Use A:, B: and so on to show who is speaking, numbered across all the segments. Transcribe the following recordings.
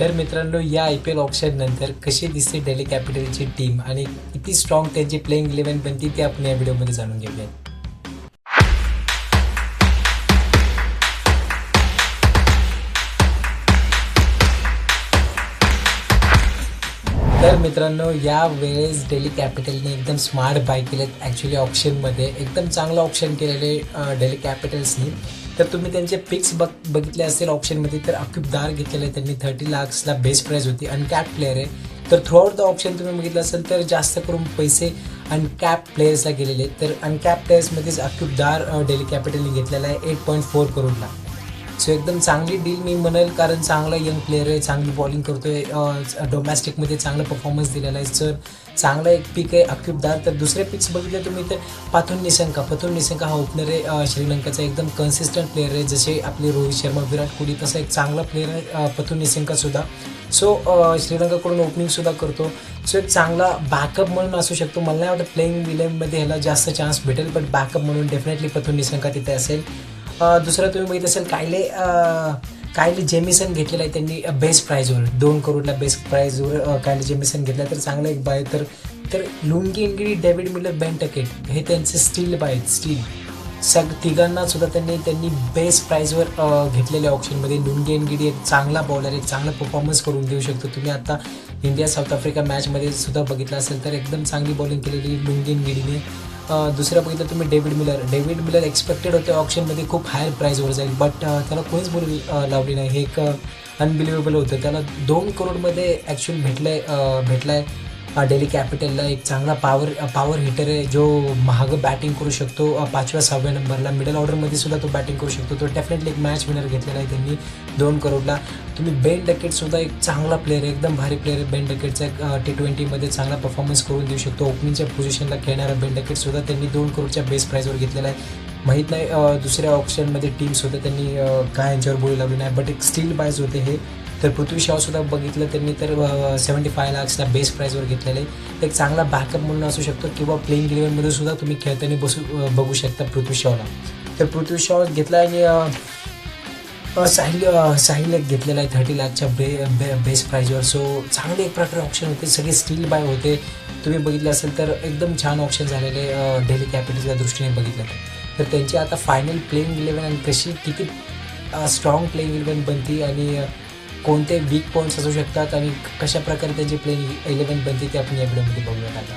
A: तर मित्रांनो या आय पी एल ऑप्शन नंतर कशी दिसते डेली कॅपिटलची टीम आणि किती स्ट्रॉंग त्यांची प्लेइंग इलेव्हन बनती ते आपण या व्हिडिओमध्ये जाणून घेऊया तर मित्रांनो या वेळेस डेली कॅपिटलने एकदम स्मार्ट बाय केलेत ॲक्च्युली ऑप्शनमध्ये एकदम चांगलं ऑप्शन केलेले डेली कॅपिटल्सनी तर तुम्ही त्यांचे पिक्स बघ बघितले असेल ऑप्शनमध्ये तर अक्युबदार घेतलेले आहे त्यांनी. थर्टी लाक्सला बेस्ट प्राईज होती. अनकॅप प्लेअर आहे. तर थ्रू आउट द ऑप्शन तुम्ही बघितलं असेल तर जास्त करून पैसे अनकॅप प्लेयर्सला गेलेले तर अनकॅप प्लेयर्समध्येच अक्युबदार डेली कॅपिटलने घेतलेला आहे. एट पॉईंट फोर करोडला सो एकदम चांगली डील मी म्हणेल कारण चांगला यंग प्लेअर आहे चांगली बॉलिंग करतोय डोमॅस्टिकमध्ये चांगला परफॉर्मन्स दिलेला आहे. सर चांगला एक पिक आहे अक्युबदार तर दुसरे पिक्स बघितले तुम्ही तर पाथून निशंका. पथून निसंका हा ओपनर आहे श्रीलंकाचा एकदम कन्सिस्टंट प्लेअर आहे जसे आपले रोहित शर्मा विराट कोहली तसा एक चांगला प्लेअर आहे पथून निशंकासुद्धा सो श्रीलंकाकडून ओपनिंगसुद्धा करतो. सो एक चांगला बॅकअप म्हणून असू शकतो. मला नाही वाटतं प्लेईंग विलेममध्ये ह्याला जास्त चान्स भेटेल बट बॅकअप म्हणून डेफिनेटली पथून निशंका तिथे असेल. दुसरं तुम्ही बघित असेल कायले अ, कायले जेमिसन घेतलेला आहे त्यांनी बेस्ट प्राईजवर दोन करोडला बेस्ट प्राईजवर कायले जेमिसन घेतला. तर चांगला एक बाय तर तर लुंगी इंगिडी डेव्हिड मिलर बेंटकेट हे त्यांचे स्टील बाय आहेत स्टील सग तिघांना सुद्धा त्यांनी त्यांनी बेस्ट प्राईजवर घेतलेल्या ऑप्शनमध्ये लुंगी गिडी एक चांगला बॉलर एक चांगला परफॉर्मन्स करून देऊ शकतो. तुम्ही आता इंडिया साऊथ आफ्रिका मॅचमध्ये सुद्धा बघितलं असेल तर एकदम चांगली बॉलिंग केलेली लुंगी गिडीने. दुसरं बघितलं तुम्ही David Miller. David Miller expected होते ऑप्शनमध्ये खूप हायर प्राईजवर जाईल. बट त्याला कोणीच बोल लावली नाही. हे एक अनबिलिव्हेबल होतं. त्याला दोन करोडमध्ये ॲक्च्युअल भेटलं आहे भेटला आहे डेली कॅपिटलला एक चांगला पॉवर पॉवर हिटर आहे. जो महाग बॅटिंग करू शकतो. पाचव्या सहाव्या नंबरला मिडल ऑर्डरमध्ये सुद्धा तो बॅटिंग करू शकतो. तो डेफिनेटली एक मॅच विनर घेतलेला आहे त्यांनी दोन करोडला तुम्ही बेन डकेटसुद्धा एक चांगला प्लेअर आहे. एकदम भारी प्लेअर आहे बेन डकेटचा एक टी ट्वेंटीमध्ये चांगला परफॉर्मन्स करून देऊ शकतो. ओपनिंगच्या पोझिशनला खेळणारा बेन डकेटसुद्धा त्यांनी दोन करोडच्या बेस्ट प्राईजवर घेतलेला आहे. माहीत नाही दुसऱ्या ऑप्शनमध्ये टीम्स होते त्यांनी काय यांच्यावर बोली लावली नाही. बट एक स्टील बायज होते हे. तर पृथ्वी शॉ बघितलं त्यांनी तर सेवन्टी फाय लाक्सला बेस्ट प्राईजवर घेतलेले एक चांगला बॅकअप म्हणून असू शकतो किंवा प्लेइंग इलेव्हनमध्ये सुद्धा तुम्ही खेळताना बसू बघू शकता पृथ्वी शॉला तर पृथ्वी शॉ घेतला आणि साहिल साहिल एक घेतलेला आहे थर्टी लाखच्या बे बे बेस्ट प्राईजवर सो चांगले एक प्रकारे ऑप्शन होते सगळे स्टील बाय होते. तुम्ही बघितलं असेल तर एकदम छान ऑप्शन झालेले डेली कॅपिटलच्या दृष्टीने बघितलं तर. त्यांची आता फायनल प्लेइंग इलेव्हन आणि कशी किती स्ट्रॉंग प्लेइंग इलेवन बनती आणि कोणते वीक पॉईंट्स असू शकतात आणि कशा प्रकारे त्यांची प्लेन इलेव्हन बनते ते आपण या व्हिडिओमध्ये बघूयात आता.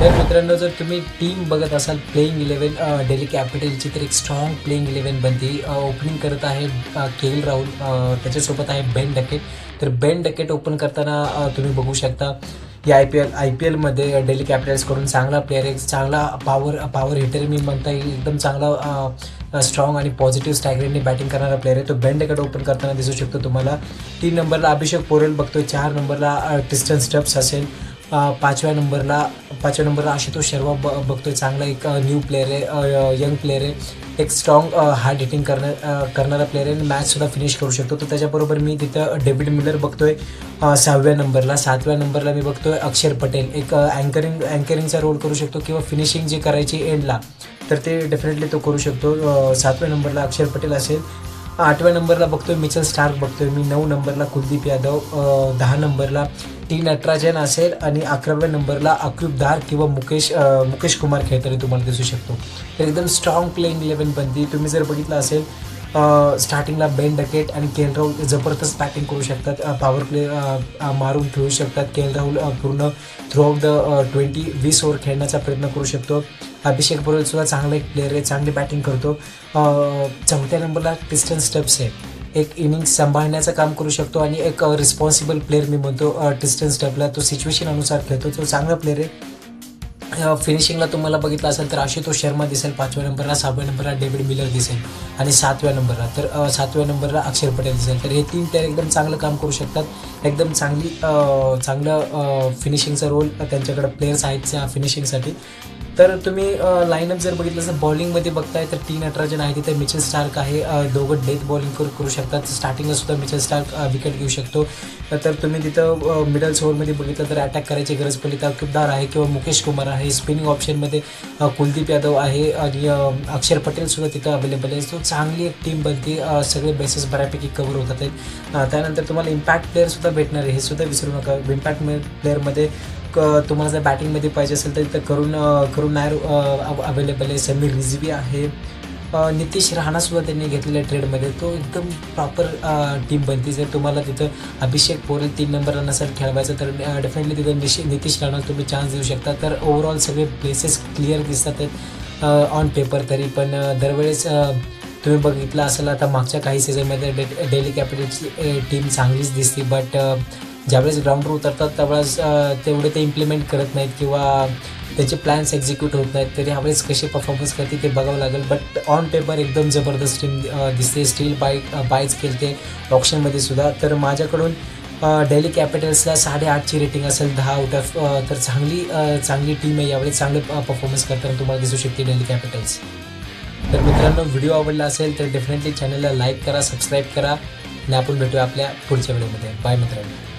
A: तर मित्रांनो जर तुम्ही टीम बघत असाल प्लेइंग इलेव्हन डेली कॅपिटलची तर एक स्ट्रॉंग प्लेईंग इलेव्हन बनते. ओपनिंग करत आहे के एल राहुल त्याच्यासोबत आहे बेन डकेट तर बेन डकेट ओपन करताना तुम्ही बघू शकता. या I P L I P एलमध्ये डेली कॅपिटल्सकडून चांगला प्लेअर आहे. चांगला पॉवर पॉवर हिटर मी म्हणता येईल एकदम चांगला स्ट्रॉंग आणि पॉझिटिव्ह स्टॅगरेटने बॅटिंग करणारा प्लेअर आहे. तो बेन ओपन करताना दिसू शकतो तुम्हाला. तीन नंबरला अभिषेक पोरेल बघतोय. चार नंबरला क्रिस्टन स्टप्स असेल. पाचव्या नंबरला पाचव्या नंबरला आशुतोष शर्मा ब बघतोय. चांगला एक न्यू प्लेअर आहे यंग प्लेअर आहे. एक स्ट्रॉंग हार्ड हिटिंग करणार करणारा प्लेअर आहे. आणि मॅचसुद्धा फिनिश करू शकतो. तर त्याच्याबरोबर मी तिथं डेव्हिड मिलर बघतोय. सहाव्या नंबरला सातव्या नंबरला मी बघतोय अक्षर पटेल. एक अँकरिंग अँकरिंगचा रोल करू शकतो किंवा फिनिशिंग जे करायची एंडला तर ते डेफिनेटली तो करू शकतो. सातव्या नंबरला अक्षर पटेल असेल. आठव्या नंबरला बघतोय मिचल स्टार्क बघतोय मी. नऊ नंबरला कुलदीप यादव दहा नंबरला टी नटराजन असेल आणि अकराव्या नंबरला अक्युब दार किंवा मुकेश मुकेश कुमार खेळताना तुम्हाला दिसू शकतो. तर एकदम स्ट्रॉंग प्लेइंग इलेव्हन बनती. तुम्ही जर बघितलं असेल स्टार्टिंगला बेन डकेट आणि के एल राहुल जबरदस्त बॅटिंग करू शकतात. पॉवर प्ले मारून खेळू शकतात. के एल राहुल पूर्ण थ्रू आउट द ट्वेंटी वीस ओव्हर खेळण्याचा प्रयत्न करू शकतो. अभिषेक सुद्धा चांगला एक प्लेअर आहे चांगली बॅटिंग करतो. चौथ्या नंबरला क्रिस्टन स्टप्स आहे. एक इनिंग्स सांभाळण्याचं काम करू शकतो आणि एक रिस्पॉन्सिबल प्लेअर मी म्हणतो डिस्टन्स स्टेपला तो सिच्युएशन अनुसार खेळतो. तो चांगला प्लेअर आहे. फिनिशिंगला तुम्हाला बघितलं असेल तर आशुतोष शर्मा दिसेल पाचव्या नंबरला सहाव्या नंबरला डेव्हिड मिलर दिसेल आणि सातव्या नंबरला. तर सातव्या नंबरला अक्षर पटेल दिसेल. तर हे तीन प्लेअर एकदम चांगलं काम करू शकतात. एकदम चांगली चांगलं फिनिशिंगचा रोल त्यांच्याकडे प्लेयर्स आहेत त्या फिनिशिंगसाठी तर तुम्ही लाईनअप जर बघितलं तर बॉलिंगमध्ये बघताय तर तीन नटराजन आहे तिथे. मिचल स्टार्क आहे दोघं डेथ बॉलिंग करू करू शकतात. स्टार्टिंगला सुद्धा मिचल स्टार्क विकेट घेऊ शकतो. तर तुम्ही तिथं मिडल ओव्हरमध्ये बघितलं तर अटॅक करायची गरज पडली तर अक्युबदार आहे किंवा मुकेश कुमार आहे. स्पिनिंग ऑप्शनमध्ये कुलदीप यादव आहे आणि अक्षर पटेलसुद्धा तिथं अवेलेबल आहे. सो चांगली एक टीम बनते. सगळे बेसेस बऱ्यापैकी कवर होतात. आहेत त्यानंतर तुम्हाला इम्पॅक्ट प्लेअरसुद्धा भेटणार आहे. हे सुद्धा विसरू नका. इम्पॅक्ट प्लेअरमध्ये क तुम्हाला जर बॅटिंगमध्ये पाहिजे असेल तर तिथं करून करून नायर अवेलेबल आहे. समीर रिझवी आहे. नितीश राणासुद्धा त्यांनी घेतलेल्या ट्रेडमध्ये तो एकदम प्रॉपर टीम बनते. जर तुम्हाला तिथं अभिषेक पोरेल तीन नंबरला नसेल खेळवायचं तर डेफिनेटली तिथं निश नितीश राणा तुम्ही चान्स देऊ शकता. तर ओव्हरऑल सगळे प्लेसेस क्लिअर दिसतात आहेत ऑन पेपर तरी. पण दरवेळेस तुम्ही बघितलं असेल आता मागच्या काही सीझनमध्ये डे डेली कॅपिटलची टीम चांगलीच दिसते. बट ज्यावेळेस ग्राउंडवर उतरतात त्यावेळेस तेवढे ते इम्प्लिमेंट करत नाहीत किंवा त्याचे प्लॅन्स एक्झिक्यूट होत नाहीत. तर ह्यावेळेस कसे परफॉर्मन्स करते ते बघावं लागेल. बट ऑन पेपर एकदम जबरदस्त टीम दिसते. स्टील बाय बायच खेळते ऑप्शनमध्ये सुद्धा. तर माझ्याकडून डेली कॅपिटल्सला साडेआठची रेटिंग असेल दहा आउट ऑफ तर चांगली चांगली टीम आहे. यावेळी चांगले परफॉर्मन्स करताना तुम्हाला दिसू शकते डेली कॅपिटल्स तर मित्रांनो व्हिडिओ आवडला असेल तर डेफिनेटली चॅनलला लाईक करा सबस्क्राईब करा. आणि आपण भेटूया आपल्या पुढच्या व्हिडिओमध्ये बाय मित्रांनो.